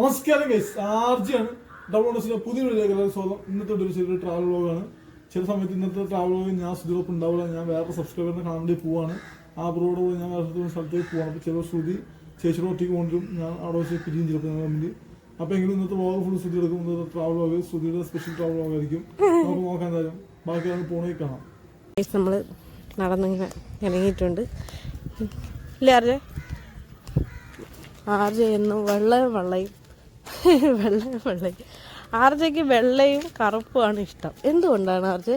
നമസ്കാരം ഗൈസ് ആർജിയാണ്. ഡബ്ല്യൂസിന്റെ പുതിയ വീഡിയോയിലേക്ക് സ്വാഗതം. ഇന്നത്തെ ഒരു ചെറിയ ട്രാവൽ വ്ളോഗാണ് ചില സമയത്ത് ഇന്നത്തെ ട്രാവൽ വ്ളോഗ് ഞാൻ സുധിറപ്പ് ഉണ്ടാവില്ല. ഞാൻ വേറെ സബ്സ്ക്രൈബറിനെ കാണാൻ പോവാണ്. ആ ബ്രോഡ് ഞാൻ വേറെ സ്ഥലത്തേക്ക് പോവാണ്. അപ്പോൾ ചില ശ്രുതി ചേച്ചിയുടെ ഒറ്റയ്ക്ക് കൊണ്ടുവരും ഞാൻ അവിടെ വെച്ച് പിരിയും ചിലപ്പോൾ ഞങ്ങൾ വേണ്ടി. അപ്പോൾ എങ്കിലും ഇന്നത്തെ വ്ലോഗ് ഫുൾ ശ്രുതി എടുക്കും. ഇന്നത്തെ ട്രാവൽ വ്ളോഗ് ശ്രുതിയുടെ സ്പെഷ്യൽ ട്രാവൽ വ്ളോഗ് ആയിരിക്കും. നമുക്ക് നോക്കാൻ എന്തായാലും. ബാക്കി അത് പോണേ കാണാം നമ്മൾ നടന്നിങ്ങനെ ഇറങ്ങിയിട്ടുണ്ട്. ഇല്ലേ ആർജെ? ആർജെ എന്നും വെള്ളയും വെള്ളയും വെള്ളയും വെള്ളയും. ആർജയ്ക്ക് വെള്ളയും കറുപ്പുമാണ് ഇഷ്ടം. എന്തുകൊണ്ടാണ് ആർജെ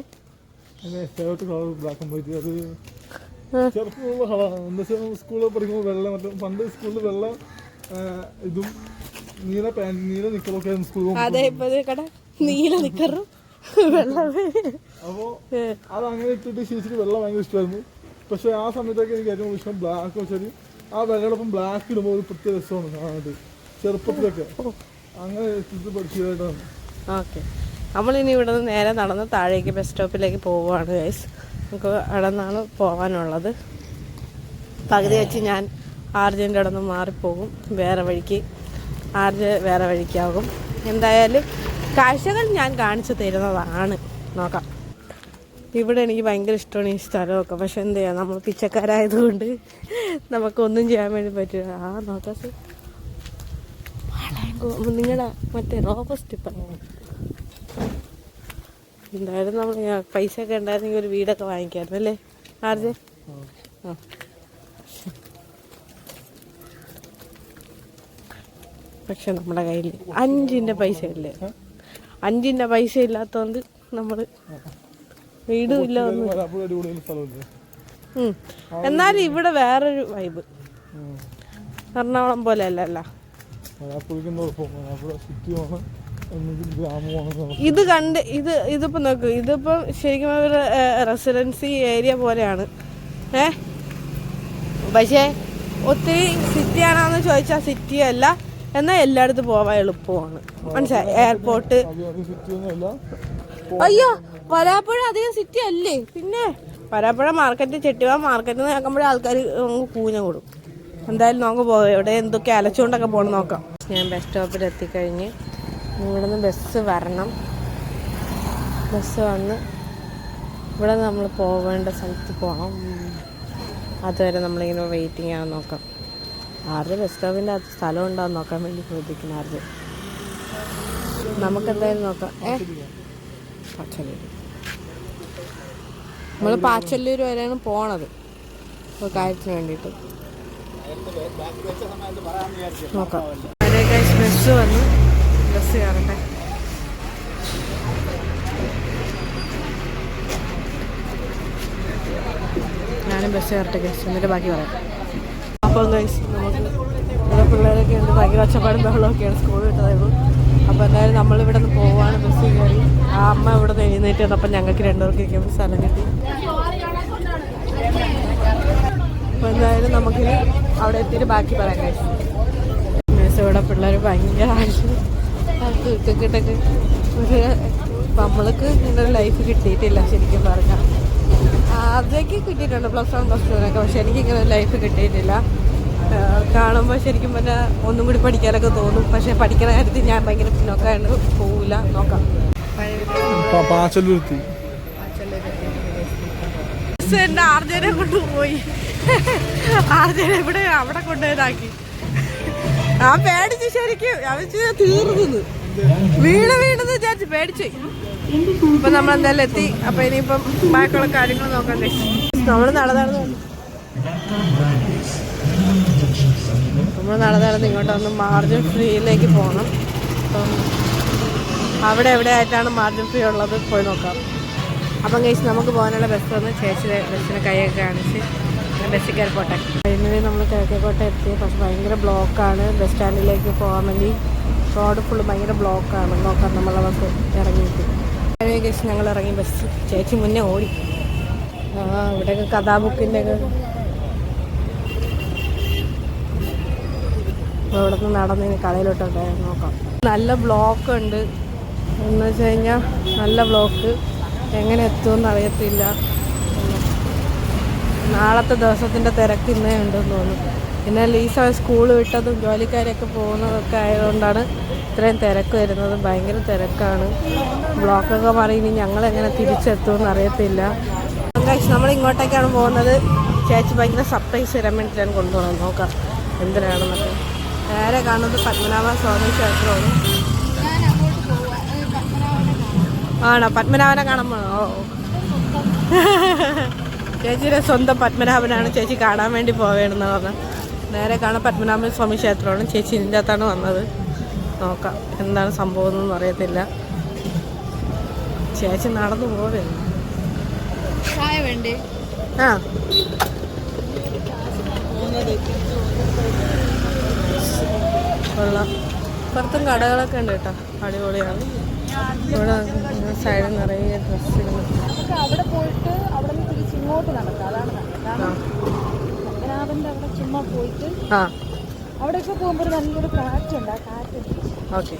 സ്കൂളിൽ പഠിക്കുമ്പോൾ വെള്ള മറ്റേ പണ്ട് സ്കൂളിൽ വെള്ള ഇതും നീല നീല നിക്കറൊക്കെ സ്കൂളിൽ അതെ ഇപ്പൊ കട നീല നിക്കറും വെള്ളമേ അപ്പോൾ അത് അങ്ങനെ ഇട്ടിട്ട് ശീലിച്ചിട്ട് വെള്ളം ഭയങ്കര ഇഷ്ടമായിരുന്നു. പക്ഷെ ആ സമയത്തൊക്കെ എനിക്ക് ഏറ്റവും ഇഷ്ടം ബ്ലാക്ക് വെച്ചാൽ ആ വെള്ളയോടൊപ്പം ബ്ലാക്ക് ഇടുമ്പോൾ ഒരു പ്രത്യേക രസമാണ് കാണാനായിട്ട്. ചെറുപ്പത്തിലൊക്കെ. അങ്ങനെ പഠിച്ചതായിട്ടാണ്. ഓക്കെ. നമ്മളിനി ഇവിടെ നിന്ന് നേരെ നടന്ന് താഴേക്ക് ബസ് സ്റ്റോപ്പിലേക്ക് പോവുകയാണ് ഗൈസ് നമുക്ക് അവിടെ നിന്നാണ് പോകാനുള്ളത്. പകുതി വെച്ച് ഞാൻ ആർജന്റെ അവിടെ നിന്ന് മാറിപ്പോകും. വേറെ വഴിക്ക് ആർജ് വേറെ വഴിക്കാകും. എന്തായാലും കാഴ്ചകൾ ഞാൻ കാണിച്ചു തരുന്നതാണ്. നോക്കാം. ഇവിടെ എനിക്ക് ഭയങ്കര ഇഷ്ടമാണ് ഈ സ്ഥലമൊക്കെ. പക്ഷെ എന്ത് ചെയ്യാം? നമ്മൾ പിച്ചക്കാരായതുകൊണ്ട് നമുക്കൊന്നും ചെയ്യാൻ വേണ്ടി പറ്റില്ല. ആ നോക്കാം നിങ്ങളുടെ മറ്റേ റോബസ്റ്റ് എന്തായാലും നമ്മൾ പൈസ ഒക്കെ ഉണ്ടായിരുന്നെങ്കിൽ ഒരു വീടൊക്കെ വാങ്ങിക്കായിരുന്നു അല്ലേ? ആർജെ? ആ. പക്ഷെ നമ്മുടെ കയ്യിൽ അഞ്ചിന്റെ പൈസ ഇല്ലേ? അഞ്ചിന്റെ പൈസ ഇല്ലാത്തതുകൊണ്ട് നമ്മൾ വീടും ഇല്ല. എന്നാലും ഇവിടെ വേറൊരു വൈബ് എറണാകുളം പോലെ അല്ലല്ല. ഇത് കണ്ട് ഇത് ഇതിപ്പോ നോക്കൂ ഇതിപ്പം ശരിക്കും ഒരു റെസിഡൻസി ഏരിയ പോലെയാണ്. ഏ? പക്ഷേ ഒത്തിരി സിറ്റി ആണോന്ന് ചോദിച്ചാൽ സിറ്റി അല്ല. എന്നാൽ എല്ലായിടത്തും പോവാൻ എളുപ്പമാണ്. മനസ്സിലായി? എയർപോർട്ട് അയ്യോ വരാപ്പുഴ അധികം സിറ്റി അല്ലേ? പിന്നെ വരാപ്പുഴ മാർക്കറ്റ് ചെട്ടിവ മാർക്കറ്റിൽ നിന്ന് നോക്കുമ്പോഴേ ആൾക്കാർ കൂഞ്ഞ കൊടുക്കും എന്തായാലും നമുക്ക് പോകാം എവിടെ എന്തൊക്കെ അലച്ചുകൊണ്ടൊക്കെ പോകണം നോക്കാം. ഞാൻ ബസ് സ്റ്റോപ്പിൽ എത്തിക്കഴിഞ്ഞ് ഇവിടെ നിന്ന് ബസ് വരണം. ബസ് വന്ന് ഇവിടെ നമ്മൾ പോവേണ്ട സ്ഥലത്ത് പോകണം. അതുവരെ നമ്മളിങ്ങനെ വെയിറ്റിംഗ് ആണ് നോക്കാം. ആരുടെ ബസ് സ്റ്റോപ്പിന്റെ അത് സ്ഥലം ഉണ്ടാവും നോക്കാൻ വേണ്ടി ചോദിക്കുന്ന ആരുടെ. നമുക്കെന്തായാലും നോക്കാം. ഏ? പാച്ചല്ലൂർ നമ്മൾ പാച്ചല്ലൂർ വരെയാണ് പോണത്. കാര്യത്തിന് വേണ്ടിയിട്ട്. നോക്കാം. ബസ് വന്നു കയറട്ടെ. ഞാനും ബസ് കയറട്ടെ ഗൈസ് എന്നിട്ട് ബാക്കി പറയാം. അപ്പം ഗൈസ് നമുക്ക് പിള്ളേരൊക്കെ ഉണ്ട്. ഭയങ്കര ഒച്ചപ്പാടും ബഹളമൊക്കെയാണ് സ്കൂൾ വിട്ടതായിരുന്നു. അപ്പോൾ എന്തായാലും നമ്മളിവിടെ നിന്ന് പോവാണ് ബസ് കയറി. ആ അമ്മ ഇവിടെ നിന്ന് എഴുന്നേറ്റ് വന്നപ്പോൾ ഞങ്ങൾക്ക് രണ്ടുപേർക്ക് ഇരിക്കുമ്പോൾ സ്ഥലം കിട്ടി. അപ്പോൾ എന്തായാലും നമുക്കിനി അവിടെ എത്തിയിട്ട് ബാക്കി പറയാം ഗൈസ് ഇവിടെ പിള്ളേർ ഭയങ്കര കിട്ടൊക്കെ ഒരു നമ്മൾക്ക് ഇങ്ങനെ ഒരു ലൈഫ് കിട്ടിയിട്ടില്ല ശരിക്കും പറഞ്ഞാൽ അതൊക്കെ കിട്ടിയിട്ടുണ്ട് പ്ലസ് വൺ പ്ലസ് ടുവിനൊക്കെ പക്ഷെ എനിക്ക് ഇങ്ങനെ ലൈഫ് കിട്ടിയിട്ടില്ല. കാണുമ്പോൾ ശരിക്കും പറഞ്ഞാൽ ഒന്നും കൂടി പഠിക്കാനൊക്കെ തോന്നും. പക്ഷെ പഠിക്കുന്ന കാര്യത്തിൽ ഞാൻ ഭയങ്കര പിന്നോക്കായിട്ട് പോവില്ല നോക്കാം. ആർജനെ കൊണ്ടുപോയി. ആർജനെ ഇവിടെ അവിടെ കൊണ്ടുപോയതാക്കി. ഞാൻ പേടിച്ചു ശരിക്കും. ഞാൻ വെച്ച് തീർന്നു വീണ് വീണെന്ന് വിചാരിച്ചു പേടിച്ചു. ഇപ്പൊ നമ്മൾ എന്തായാലും എത്തി. അപ്പൊ ഇനിയിപ്പം ബാക്കിയുള്ള കാര്യങ്ങൾ നോക്കാൻ നമ്മൾ നടന്നു നമ്മൾ നടന്നു ഇങ്ങോട്ട് വന്ന് മാർജിൻ ഫ്രീയിലേക്ക് പോകണം. അപ്പം അവിടെ എവിടെ ആയിട്ടാണ് മാർജിൻ ഫ്രീ ഉള്ളത് പോയി നോക്കാം. അപ്പം കഴിച്ച് നമുക്ക് പോകാനുള്ള ബസ് വന്ന് ചേച്ചിയുടെ ബസ്സിന് കൈയൊക്കെ കാണിച്ച് ബസ്സിൽ കയറി പോട്ടെ. കഴിഞ്ഞത് നമ്മൾ കിഴക്കേക്കോട്ട എത്തി. പക്ഷെ ഭയങ്കര ബ്ലോക്കാണ്. ബസ് സ്റ്റാൻഡിലേക്ക് പോകാൻ വേണ്ടി റോഡ് ഫുള്ള് ഭയങ്കര ബ്ലോക്കാണ്. നോക്കാം നമ്മളവർക്ക് ഇറങ്ങിയിട്ട്. ഏകദേശം ഞങ്ങൾ ഇറങ്ങി ബസ്. ചേച്ചി മുന്നേ ഓടി. ആ ഇവിടെയൊക്കെ കഥാബുക്കിന്റെ ഒക്കെ ഇവിടെ നിന്ന് നടന്ന് കടയിലോട്ടോട്ടെ നോക്കാം. നല്ല ബ്ലോക്ക് ഉണ്ട് എന്ന് വെച്ച് കഴിഞ്ഞാൽ നല്ല ബ്ലോക്ക്. എങ്ങനെ എത്തുമെന്ന് അറിയത്തില്ല. നാളത്തെ ദിവസത്തിന്റെ തിരക്ക് ഇന്നേ ഉണ്ടെന്ന് തോന്നുന്നു. പിന്നെ ലീസ സ്കൂൾ വിട്ടതും ജോലിക്കാരൊക്കെ പോകുന്നതൊക്കെ ആയതുകൊണ്ടാണ് ഇത്രയും തിരക്ക് വരുന്നത്. ഭയങ്കര തിരക്കാണ്. ബ്ലോക്കൊക്കെ മാറി ഇനി ഞങ്ങളെങ്ങനെ തിരിച്ചെത്തുമെന്ന് അറിയത്തില്ല. നമ്മൾ ഇങ്ങോട്ടേക്കാണ് പോകുന്നത്. ചേച്ചി ഭയങ്കര സർപ്രൈസ് തരാൻ വേണ്ടിയിട്ടാണ് കൊണ്ടുപോകണം. നോക്കാം എന്തിനാണെന്നൊക്കെ. നേരെ കാണുന്നത് പത്മനാഭ സ്വാമി ക്ഷേത്രമാണ്. ആണോ? പത്മനാഭനെ കാണാൻ ഓ. ചേച്ചിയുടെ സ്വന്തം പത്മനാഭനാണ് ചേച്ചി കാണാൻ വേണ്ടി പോവേണെന്ന് പറഞ്ഞത് നേരെ കാണാൻ പത്മനാഭൻ സ്വാമി ക്ഷേത്രമാണ്. ചേച്ചി ഇതിന്റെ അകത്താണ് വന്നത്. നോക്കാം എന്താണ് സംഭവം എന്നൊന്നും അറിയത്തില്ല. ചേച്ചി നടന്നു പോവേ ചായ വേണ്ടേ? ആ. കൊള്ളാം. പുറത്തും കടകളൊക്കെ ഉണ്ട് കേട്ടോ. അടിപൊളിയാണ്. ഇവിടെ സൈഡിൽ നിറയെ ഡ്രസ്സുകൾ അവിടെ പോയിട്ട് അവിടെ നിന്ന് തിരിച്ച് ഇങ്ങോട്ട് നടക്കാം. അതാണ് നല്ലത് കാരണം പത്മനാഭന്റെ അവിടെ ചുമ്മാ പോയിട്ട് അവിടെയൊക്കെ പോകുമ്പോൾ ഒരു നല്ലൊരു കാറ്റുണ്ട്. ആ കാറ്റ് ഓക്കെ.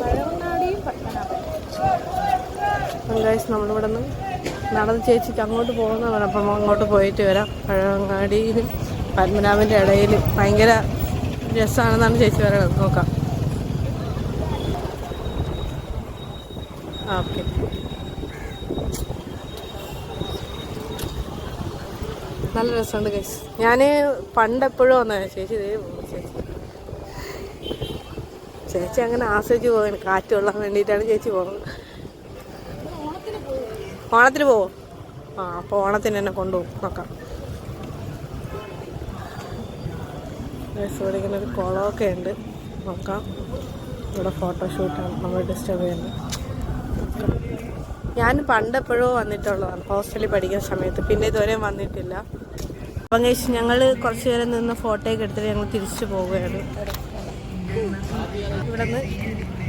പഴവങ്ങാടിയും പത്മനാഭൻ നമ്മളിവിടെ നിന്ന് നടന്ന് ചേച്ചിക്ക് അങ്ങോട്ട് പോകുന്നതാണ് അപ്പം അങ്ങോട്ട് പോയിട്ട് വരാം. പഴവങ്ങാടിയിലും പത്മനാഭന്റെ ഇടയിൽ ഭയങ്കര രസമാണെന്നാണ് ചേച്ചി പറയണത്. നോക്കാം ആ ഓക്കെ നല്ല രസമുണ്ട് ഗൈസ് ഞാൻ പണ്ട് എപ്പോഴും വന്നതാണ് ചേച്ചി ചേച്ചി. ചേച്ചി അങ്ങനെ ആസ്വദിച്ച് പോകാൻ കാറ്റ് കൊള്ളാൻ വേണ്ടിയിട്ടാണ് ചേച്ചി പോകുന്നത് ഓണത്തിന് പോവോ? ആ അപ്പോൾ ഓണത്തിന് എന്നെ കൊണ്ടുപോകും. നോക്കാം. ഇവിടെ ഇങ്ങനെ ഒരു കുളമൊക്കെ ഉണ്ട്. നോക്കാം. ഇവിടെ ഫോട്ടോഷൂട്ടാണ് നമ്മൾ ഡിസ്റ്റർബ് ചെയ്യുന്നത്. ഞാൻ പണ്ട് എപ്പോഴോ വന്നിട്ടുള്ളതാണ് ഹോസ്റ്റലിൽ പഠിക്കുന്ന സമയത്ത്. പിന്നെ ഇതുവരെയും വന്നിട്ടില്ല. അപ്പം കഴിച്ച് ഞങ്ങൾ കുറച്ച് നേരം നിന്ന് ഫോട്ടോയൊക്കെ എടുത്തിട്ട് ഞങ്ങൾ തിരിച്ചു പോവുകയാണ്. ഇവിടെ നിന്ന്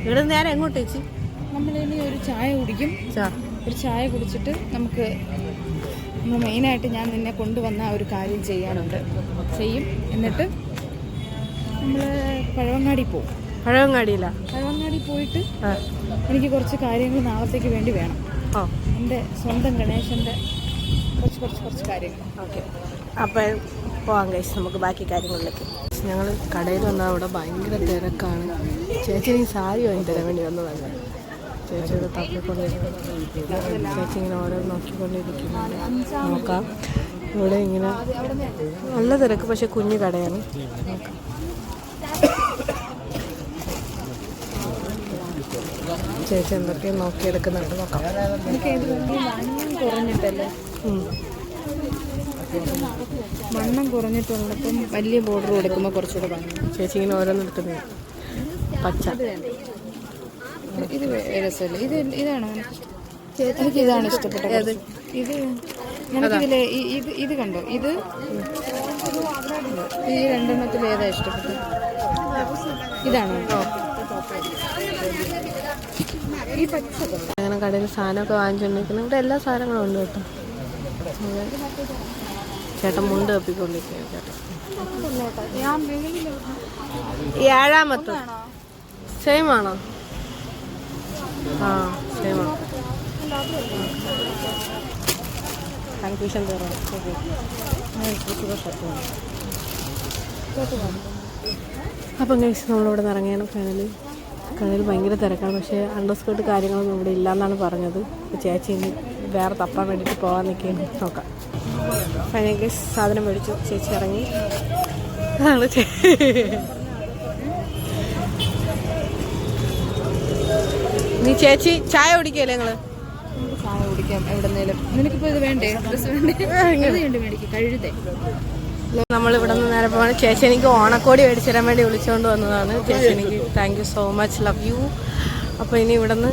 ഇവിടെ നിന്ന് ഞാൻ എങ്ങോട്ട് ചേച്ചി? നമ്മളിനി ഒരു ചായ കുടിക്കും. ഒരു ചായ കുടിച്ചിട്ട് നമുക്ക് നമ്മൾ മെയിനായിട്ട് ഞാൻ നിന്നെ കൊണ്ടുവന്ന ഒരു കാര്യം ചെയ്യാനുണ്ട്. ചെയ്യും. എന്നിട്ട് നമ്മൾ പഴവങ്ങാടി പോകും പഴവങ്ങാടിയില്ല പഴവങ്ങാടി പോയിട്ട് എനിക്ക് കുറച്ച് കാര്യങ്ങൾ നാളത്തേക്ക് വേണ്ടി വേണം. എന്റെ സ്വന്തം ഗണേശന്റെ കുറച്ച് കുറച്ച് കുറച്ച് കാര്യങ്ങൾ ഓക്കെ. അപ്പം പോവാം കഴിച്ച് നമുക്ക് ബാക്കി കാര്യങ്ങളിലേക്ക്. ഞങ്ങൾ കടയിൽ വന്നാൽ അവിടെ ഭയങ്കര തിരക്കാണ്. ചേച്ചി ഈ സാരി വാങ്ങി തരാൻ വേണ്ടി വന്നതാണ്. ചേച്ചിയുടെ തപ്പിക്കൊണ്ടിരിക്കുന്നു. ചേച്ചി ഇങ്ങനെ ഓരോ നോക്കിക്കൊണ്ടിരിക്കുന്നുണ്ട്. നോക്കാം. ഇവിടെ ഇങ്ങനെ നല്ല തിരക്ക് പക്ഷെ കുഞ്ഞു കടയാണ്. നോക്കാം ചേച്ചി എന്തൊക്കെയും നോക്കിയെടുക്കുന്നുണ്ട്. നോക്കാം. കുറഞ്ഞിട്ടല്ലേ. വണ്ണം കുറഞ്ഞിട്ടുള്ളപ്പം വലിയ ബോർഡർ കൊടുക്കുമ്പോൾ കുറച്ചുകൂടെ ഭംഗി. ചേച്ചി ഇങ്ങനെ ഓരോന്ന് എടുക്കുന്നത്. പച്ച. ഇത് രസമല്ല? ഇത് ഇതാണോ എനിക്ക് ഇതാണ് ഇഷ്ടപ്പെട്ടത് ഇത് ഈ- ഇത് ഇത് കണ്ടോ? ഇത്? ഈ രണ്ടെണ്ണത്തിൽ ഏതാ ഇഷ്ടപ്പെട്ടത്? ഇതാണോ. ഈ പച്ച. അങ്ങനെ കടയിൽ സാധനമൊക്കെ വാങ്ങിച്ചുകൊണ്ടിരിക്കുന്നത് ഇവിടെ എല്ലാ സാധനങ്ങളും ഉണ്ട് കേട്ടോ. ചേട്ടൻ മുണ്ട് തപ്പിക്കൊണ്ടിരിക്കുകയാണ് ചേട്ടൻ. ഏഴാമത്തെ സെയിം ആണോ? ആ സെയിം ആണ്. കൺഫ്യൂഷൻ തീർന്നു അപ്പം കഴിച്ച് നമ്മളിവിടെ നിന്ന് ഇറങ്ങിയാണ് ഫൈനലി കടയിൽ ഭയങ്കര തിരക്കാണ്. പക്ഷേ അണ്ടർസ്കേർട്ട് കാര്യങ്ങളൊന്നും ഇവിടെ ഇല്ല എന്നാണ് പറഞ്ഞത് ചേച്ചി ഇനി വേറെ തപ്പാൻ വേണ്ടിയിട്ട് പോകാൻ നിൽക്കുകയാണ്. നോക്കാം. ഗൈസ് സാധനം മേടിച്ചു. ചേച്ചി ഇറങ്ങി. അതാണ് നീ ചേച്ചി ചായ കുടിക്കല്ലേ നിങ്ങൾ? ചായ കുടിക്കാം എവിടെന്നേലും. നിനക്കിപ്പോ ഇത് വേണ്ടേ? കഴുതേ നമ്മളിവിടെ നിന്ന് നേരെ പോകണം ചേച്ചി എനിക്ക് ഓണക്കോടി മേടിച്ചു തരാൻ വേണ്ടി വിളിച്ചുകൊണ്ട് വന്നതാണ്. ചേച്ചി എനിക്ക് thank you so much love you അപ്പോൾ ഇനി ഇവിടെ നിന്ന്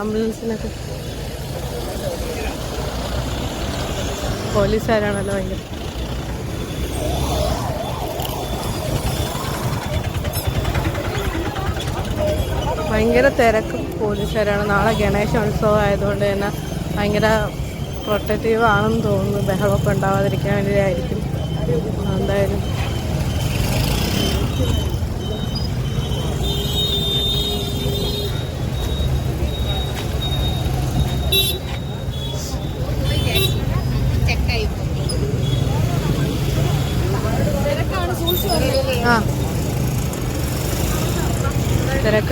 ആംബുലൻസിനൊക്കെ പോലീസുകാരാണല്ലോ ഭയങ്കര. ഭയങ്കര തിരക്ക് പോലീസുകാരാണ്. നാളെ ഗണേശ ഉത്സവം ആയതുകൊണ്ട് തന്നെ ഭയങ്കര പ്രൊട്ടക്റ്റീവ് ആണെന്ന് തോന്നുന്നു. ബഹളമൊക്കെ ഉണ്ടാവാതിരിക്കാൻ വേണ്ടിയായിരിക്കും. എന്തായാലും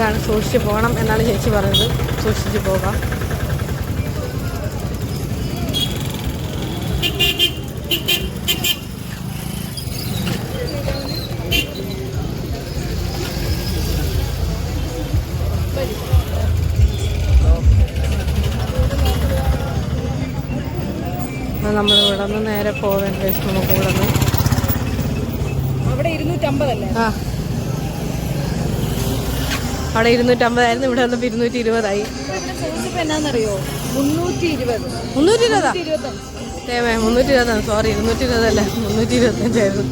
തിരക്കാണ് സൂക്ഷിച്ച് പോകണം എന്നാണ് ചേച്ചി പറഞ്ഞത്. സൂക്ഷിച്ച് പോകാം. നമ്മൾ ഇവിടെ നിന്ന് നേരെ പോകാൻ നമുക്ക് ഇവിടെ നിന്ന് അവിടെ ഇരുന്നൂറ്റമ്പതല്ലേ? ആ. അവിടെ ഇരുന്നൂറ്റമ്പതായിരുന്നു ഇവിടെ വന്നപ്പോൾ ഇരുന്നൂറ്റി ഇരുപതായി എന്നാന്നറിയോ? മുന്നൂറ്റി ഇരുപത് മുന്നൂറ്റി ഇരുപതാ മുന്നൂറ്റി ഇരുപതാണ് സോറി ഇരുന്നൂറ്റി ഇരുപതല്ല മുന്നൂറ്റി ഇരുപത്തഞ്ചായിരുന്നു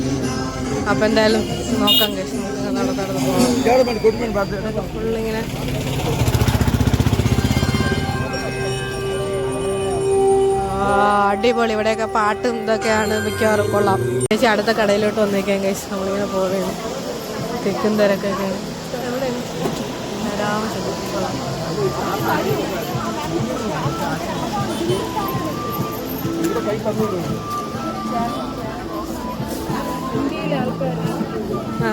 അപ്പം എന്തായാലും നോക്കാം കേസ് നമുക്ക് നടന്ന് നടന്നു പോകാം ഫുള്ളിങ്ങനെ ആ, അടിപൊളി. ഇവിടെയൊക്കെ പാട്ടും ഇതൊക്കെയാണ് മിക്കവാറും കൊള്ളാം. ചേച്ചി അടുത്ത കടയിലോട്ട് വന്നേക്കാം കഴിച്ച് നമ്മളിങ്ങനെ പോവുകയാണ് തിക്കും തിരക്കൊക്കെയാണ് ഇന്ത്യയിലെ ആൾക്കാർ ആ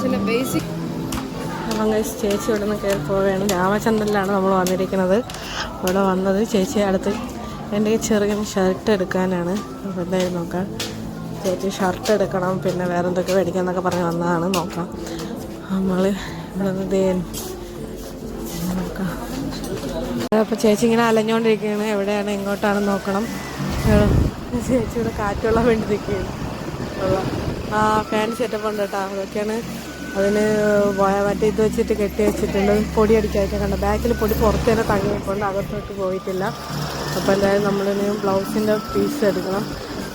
ചില ബേസിക് അപ്പം ചേച്ചി ഇവിടെ നിന്ന് കയറി പോവുകയാണ്. രാമചന്ദ്രനിലാണ് നമ്മൾ വന്നിരിക്കുന്നത്. ഇവിടെ വന്നത് ചേച്ചി അടുത്ത് എന്റെ ചെറിയ ഷർട്ട് എടുക്കാനാണ്. അപ്പോൾ എന്തായാലും നോക്കാം. ചേച്ചി ഷർട്ട് എടുക്കണം പിന്നെ വേറെ എന്തൊക്കെ മേടിക്കാം എന്നൊക്കെ പറഞ്ഞ് വന്നതാണ് നോക്കാം. നമ്മൾ ഇവിടെ നിന്ന് നോക്കാം. അപ്പോൾ ചേച്ചി ഇങ്ങനെ അലഞ്ഞുകൊണ്ടിരിക്കുകയാണ് എവിടെയാണ് എങ്ങോട്ടാണ് നോക്കണം? ചേച്ചി ഇവിടെ കാറ്റുള്ള വേണ്ടി നിൽക്കുകയാണ്. ആ ഫാൻ സെറ്റപ്പ് ഉണ്ട് കേട്ടോ. അതൊക്കെയാണ് അതിന് മറ്റേ ഇത് വെച്ചിട്ട് കെട്ടി വെച്ചിട്ടുണ്ട്. പൊടി അടിക്കാതെ കണ്ട. ബാക്കിൽ പൊടി പുറത്ത് തന്നെ തങ്ങി നിൽപ്പുണ്ട് അകത്തോട്ട് പോയിട്ടില്ല. അപ്പോൾ എന്തായാലും നമ്മളിനി ബ്ലൗസിന്റെ പീസ് എടുക്കണം.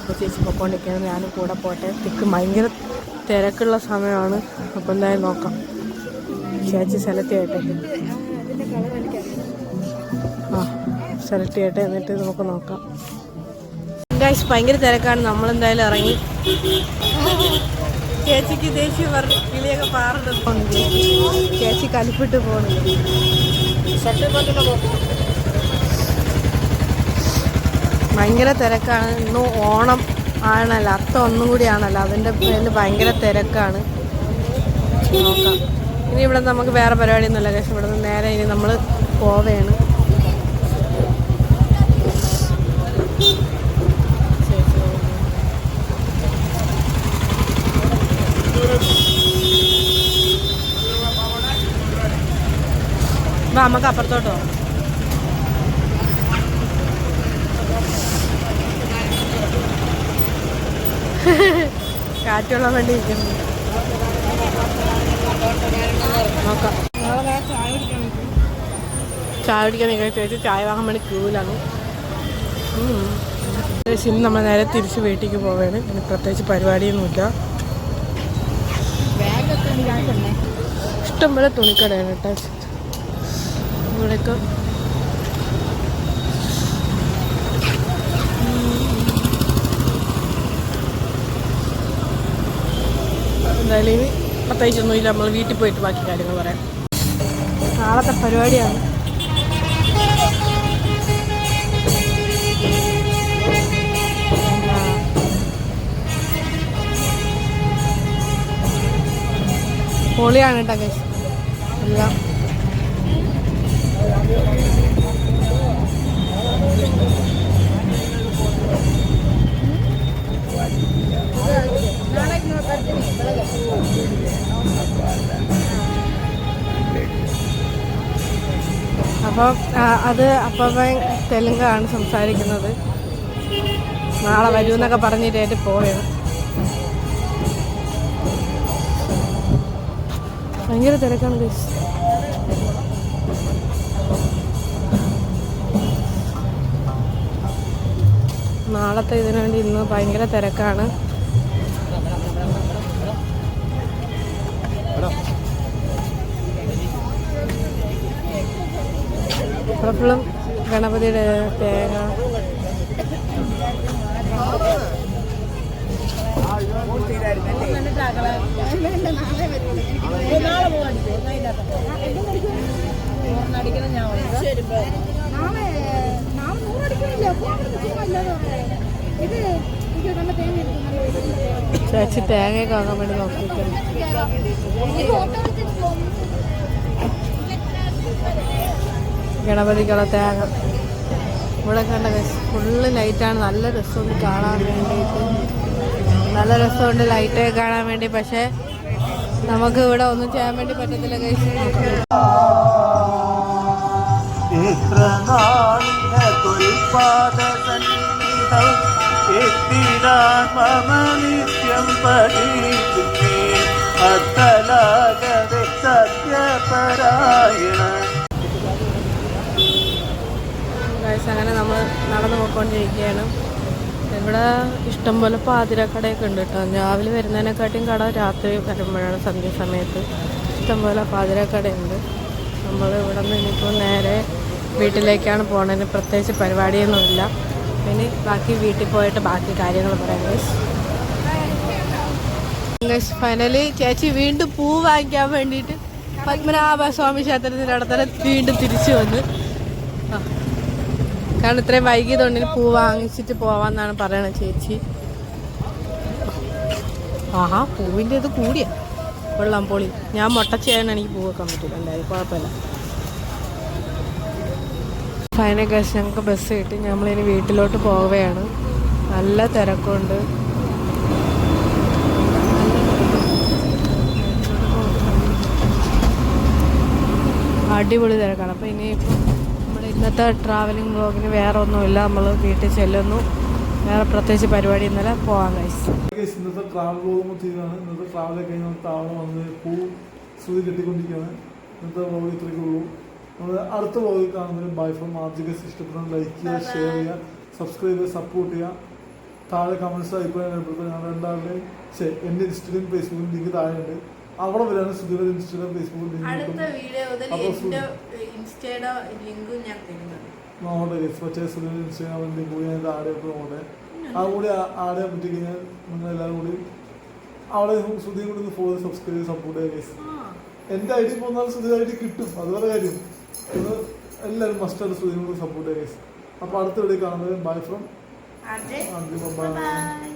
അപ്പോൾ ചേച്ചി പൊക്കോണ്ടിരിക്കുകയാണ്. ഞാനും കൂടെ പോട്ടെ. തിക്ക് ഭയങ്കര തിരക്കുള്ള സമയമാണ്. അപ്പോൾ എന്തായാലും നോക്കാം. ചേച്ചി സെലക്ട് ചെയ്യട്ടെ. ആ സെലക്ട് ചെയ്യട്ടെ. എന്നിട്ട് നമുക്ക് നോക്കാം. ഗൈസ് ഭയങ്കര തിരക്കാണ്. നമ്മളെന്തായാലും ഇറങ്ങി. ചേച്ചിക്ക് ദേഷ്യം പറഞ്ഞു കിളിയൊക്കെ പാറുണ്ട് ചേച്ചി കലിപ്പിട്ട് പോകുന്നുണ്ട് ഭയങ്കര തിരക്കാണ്. ഇന്ന് ഓണം ആണല്ലോ. അത്തം ഒന്നും കൂടിയാണല്ലോ. അതിന്റെ പേരിൽ ഭയങ്കര തിരക്കാണ്. ഇനി ഇവിടെ നമുക്ക് വേറെ പരിപാടിയൊന്നുമില്ല പക്ഷെ ഇവിടെ നിന്ന് നേരെ ഇനി നമ്മൾ പോവുകയാണ് നമുക്ക് അപ്പുറത്തോട്ട് അപ്പുറത്തോട്ടോ കാറ്റുള്ള വണ്ടി ഇരിക്കുന്നു. നോക്കാം. ചായ കുടിക്കാൻ നിങ്ങൾ ചേച്ചി ചായ വാങ്ങാൻ വേണ്ടി ക്യൂവിലാണ്. ഇന്ന് നമ്മൾ നേരെ തിരിച്ച് വീട്ടിലേക്ക് പോവാണ് ഇനി പ്രത്യേകിച്ച് പരിപാടിയൊന്നുമില്ല. ഇഷ്ടംപോലെ തുണിക്കടയാണ് കേട്ടോ. ഇവിടെയൊക്കെ എന്തായാലും ഇനി പ്രത്യേകിച്ചൊന്നുമില്ല. നമ്മൾ വീട്ടിൽ പോയിട്ട് ബാക്കി കാര്യങ്ങൾ പറയാം. നാളത്തെ പരിപാടിയാണ്. പൊളിയാണ് കേട്ടോ എല്ലാം. അപ്പം ആ, അത് അപ്പം തെലുങ്കാണ് സംസാരിക്കുന്നത്. നാളെ വരൂ എന്നൊക്കെ പറഞ്ഞിട്ട് പോയത് ഭയങ്കര തിരക്കാണ് ഗൈസ് നാളത്തെ ഇതിനു വേണ്ടി ഇന്ന് ഭയങ്കര തിരക്കാണ്. തേങ്ങ ഗണപതിയുടെ തേങ്ങ. ചേച്ചി തേങ്ങയൊക്കെ വാങ്ങാൻ വേണ്ടി നോക്കിയിരിക്കുന്നു. ഗണപതിക്കുള്ള തേങ്ങ. ഇവിടെ കണ്ട ഫുള്ള് ലൈറ്റാണ് നല്ല രസമുണ്ട് കാണാൻ വേണ്ടിയിട്ട്. നല്ല രസമുണ്ട് ലൈറ്റ് കാണാൻ വേണ്ടി. പക്ഷേ നമുക്ക് ഇവിടെ ഒന്നും ചെയ്യാൻ വേണ്ടി പറ്റത്തില്ല കഴിച്ച് സത്യപരായണ അങ്ങനെ നമ്മൾ നടന്നു പോയിക്കൊണ്ടിരിക്കുകയാണ്. ഇവിടെ ഇഷ്ടംപോലെ പാതിരക്കടയൊക്കെ ഉണ്ട് കേട്ടോ. രാവിലെ വരുന്നതിനെക്കാട്ടിയും കട രാത്രി വരുമ്പോഴാണ് സന്ധ്യ സമയത്ത്. ഇഷ്ടംപോലെ പാതിരക്കടയുണ്ട് നമ്മൾ ഇവിടെ നിന്ന് ഇനിയിപ്പോൾ നേരെ വീട്ടിലേക്കാണ് പോണതിന് പ്രത്യേകിച്ച് പരിപാടിയൊന്നുമില്ല. ഇനി ബാക്കി വീട്ടിൽ പോയിട്ട് ബാക്കി കാര്യങ്ങൾ പറയാം ഗൈസ് ഫൈനലി ചേച്ചി വീണ്ടും പൂ വാങ്ങിക്കാൻ വേണ്ടിയിട്ട് പത്മനാഭ സ്വാമി ക്ഷേത്രത്തിന്റെ അടുത്തന്നെ വീണ്ടും തിരിച്ചു വന്ന്. കാരണം ഇത്രയും വൈകിയതുകൊണ്ട് പൂ വാങ്ങിച്ചിട്ട് പോവാന്നാണ് പറയണത് ചേച്ചി. ആഹാ പൂവിന്റെ ഇത് കൂടിയ. വെള്ളം പൊളി. ഞാൻ മുട്ടച്ചയാണ് എനിക്ക് പൂ വെക്കാൻ പറ്റില്ല എന്തായാലും കുഴപ്പമില്ല. ഫൈനൽ ഗസ്റ്റ് ഞങ്ങൾക്ക് ബസ് കിട്ടി. നമ്മളിനി വീട്ടിലോട്ട് പോവുകയാണ്. നല്ല തിരക്കുണ്ട്. അടിപൊളി തിരക്കാണ്. അപ്പോൾ ഇനിയിപ്പോൾ ഇന്നത്തെ ട്രാവലിംഗ് വ്ളോഗിന് വേറെ ഒന്നുമില്ല നമ്മൾ വീട്ടിൽ ചെല്ലുന്നു. വേറെ പ്രത്യേകിച്ച് പരിപാടി ഇന്നലെ പോകാൻ കഴിച്ചു ഇന്നത്തെ ട്രാവൽ പോകുമ്പോൾ തീരാണ് ഇന്നത്തെ ട്രാവൽ കഴിഞ്ഞാൽ നമ്മൾ താവളം വന്ന് പൂ സ്തുതി കെട്ടിക്കൊണ്ടിരിക്കുകയാണ്. ഇന്നത്തെ വ്ളോഗ് ഇത്രയ്ക്ക് ഉള്ളൂ. നമ്മൾ അടുത്ത വ്ളോഗിൽ കാണുന്നതിന് ബൈ ഫ്രം ആർജികസ് ഇഷ്ടപ്പെടുന്ന ലൈക്ക് ചെയ്യുക ഷെയർ ചെയ്യുക സബ്സ്ക്രൈബ് ചെയ്യുക സപ്പോർട്ട് ചെയ്യുക. താഴെ കമൻസ് അഭിപ്രായം രേഖപ്പെടുത്തുക ഞങ്ങൾ രണ്ടാളുടെയും ശരി എന്റെ ഇൻസ്റ്റഗ്രാം ഫേസ്ബുക്കിൽ ലിങ്ക് താഴെയുണ്ട്. അവിടെ വരെയാണ് സ്തുതിയുടെ ഇൻസ്റ്റഗ്രാം ഫേസ്ബുക്കിൽ ലിങ്ക് അടുത്ത വീഡിയോ മുതൽ അപ്പോൾ എന്റെ ഇൻസ്റ്റയുടെ ലിങ്കും ഞാൻ കൂടി ഞാൻ ആഡ് ആ കൂടി ആഡ് ചെയ്യാൻ നിങ്ങൾ എല്ലാവരും കൂടി അവിടെ കൂടി ഒന്ന് ഫോളോ സബ്സ്ക്രൈബ് സപ്പോർട്ട് ചെയ്യുക എന്റെ ഐ ഡി പോന്നാൽ സ്തുതി ഐ ഡി കിട്ടും. അതുപോലെ കാര്യം. ഇത് എല്ലാവരും മസ്റ്റായിട്ട് സ്തുതിയും കൂടി സപ്പോർട്ട് ചെയ്യുക അപ്പോൾ അടുത്ത വീഡിയോ കാണുന്നത് ബൈ ഫ്രം ബൈ.